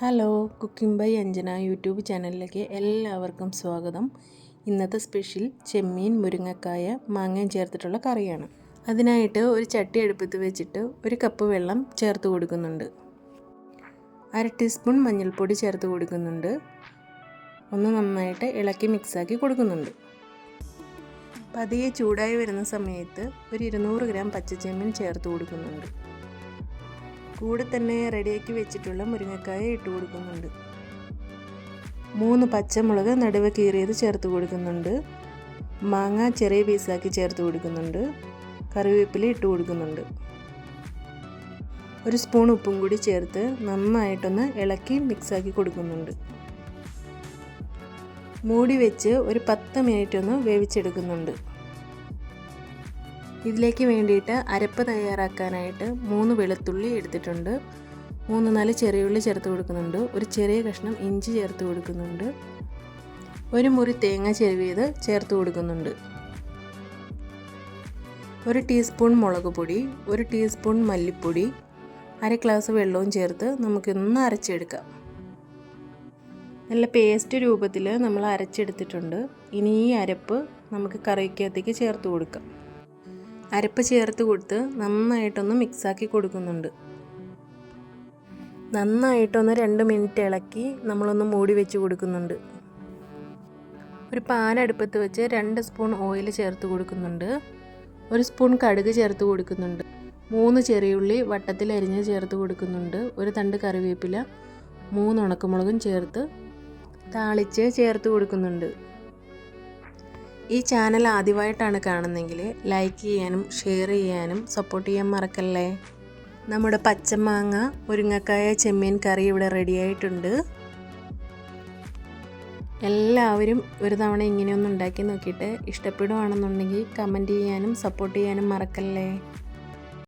Hello cooking by Anjana YouTube ചാനലിലേക്ക് എല്ലാവർക്കും സ്വാഗതം. ഇന്നത്തെ സ്പെഷ്യൽ ചെമ്മീൻ മുരിങ്ങക്കായ മാങ്ങയും ചേർത്തിട്ടുള്ള കറിയാണ്. അതിനായിട്ട് ഒരു ചട്ടി എടുപ്പത്ത് വെച്ചിട്ട് ഒരു കപ്പ് വെള്ളം ചേർത്ത് കൊടുക്കുന്നുണ്ട്. അര ടീസ്പൂൺ മഞ്ഞൾപ്പൊടി ചേർത്ത് കൊടുക്കുന്നുണ്ട്. ഒന്ന് നന്നായിട്ട് ഇളക്കി മിക്സാക്കി കൊടുക്കുന്നുണ്ട്. പതിയെ ചൂടായി വരുന്ന സമയത്ത് ഒരു ഇരുന്നൂറ് ഗ്രാം പച്ചച്ചെമ്മീൻ ചേർത്ത് കൊടുക്കുന്നുണ്ട്. കൂടെ തന്നെ റെഡിയാക്കി വെച്ചിട്ടുള്ള മുരിങ്ങക്കായ ഇട്ട് കൊടുക്കുന്നുണ്ട്. മൂന്ന് പച്ചമുളക് നടുവ് കീറിയത് ചേർത്ത് കൊടുക്കുന്നുണ്ട്. മാങ്ങ ചെറിയ പീസാക്കി ചേർത്ത് കൊടുക്കുന്നുണ്ട്. കറിവേപ്പില ഇട്ട് കൊടുക്കുന്നുണ്ട്. ഒരു സ്പൂൺ ഉപ്പും കൂടി ചേർത്ത് നന്നായിട്ടൊന്ന് ഇളക്കി മിക്സാക്കി കൊടുക്കുന്നുണ്ട്. മൂടി വെച്ച് ഒരു പത്ത് മിനിറ്റ് ഒന്ന് വേവിച്ചെടുക്കുന്നുണ്ട്. ഇതിലേക്ക് വേണ്ടിയിട്ട് അരപ്പ് തയ്യാറാക്കാനായിട്ട് മൂന്ന് വെളുത്തുള്ളി എടുത്തിട്ടുണ്ട്. മൂന്ന് നാല് ചെറിയ ഉള്ളി ചേർത്ത് കൊടുക്കുന്നുണ്ട്. ഒരു ചെറിയ കഷ്ണം ഇഞ്ചി ചേർത്ത് കൊടുക്കുന്നുണ്ട്. ഒരു മുറി തേങ്ങ ചെരുവിയത് ചേർത്ത് കൊടുക്കുന്നുണ്ട്. ഒരു ടീസ്പൂൺ മുളക് പൊടി ഒരു ടീസ്പൂൺ മല്ലിപ്പൊടി അര ഗ്ലാസ് വെള്ളവും ചേർത്ത് നമുക്കൊന്ന് അരച്ചെടുക്കാം. നല്ല പേസ്റ്റ് രൂപത്തിൽ നമ്മൾ അരച്ചെടുത്തിട്ടുണ്ട്. ഇനി ഈ അരപ്പ് നമുക്ക് കറിക്കകത്തേക്ക് ചേർത്ത് കൊടുക്കാം. അരപ്പ് ചേർത്ത് കൊടുത്ത് നന്നായിട്ടൊന്ന് മിക്സാക്കി കൊടുക്കുന്നുണ്ട്. നന്നായിട്ടൊന്ന് രണ്ട് മിനിറ്റ് ഇളക്കി നമ്മളൊന്ന് മൂടി വെച്ച് കൊടുക്കുന്നുണ്ട്. ഒരു പാൻ അടുപ്പത്ത് വെച്ച് രണ്ട് സ്പൂൺ ഓയിൽ ചേർത്ത് കൊടുക്കുന്നുണ്ട്. ഒരു സ്പൂൺ കടുക് ചേർത്ത് കൊടുക്കുന്നുണ്ട്. മൂന്ന് ചെറിയുള്ളി വട്ടത്തിൽ അരിഞ്ഞ് ചേർത്ത് കൊടുക്കുന്നുണ്ട്. ഒരു തണ്ട് കറിവേപ്പില മൂന്ന് ഉണക്കമുളകും ചേർത്ത് താളിച്ച് ചേർത്ത് കൊടുക്കുന്നുണ്ട്. ഈ ചാനൽ ആദ്യമായിട്ടാണ് കാണുന്നതെങ്കിൽ ലൈക്ക് ചെയ്യാനും ഷെയർ ചെയ്യാനും സപ്പോർട്ട് ചെയ്യാൻ മറക്കല്ലേ? നമ്മുടെ പച്ചമാങ്ങ മുരിങ്ങക്കായ ചെമ്മീൻ കറി ഇവിടെ റെഡിയായിട്ടുണ്ട് എല്ലാവരും ഒരു തവണ ഇങ്ങനെയൊന്നും ഉണ്ടാക്കി നോക്കിയിട്ട് ഇഷ്ടപ്പെടുവാണെന്നുണ്ടെങ്കിൽ കമന്റ് ചെയ്യാനും സപ്പോർട്ട് ചെയ്യാനും മറക്കല്ലേ?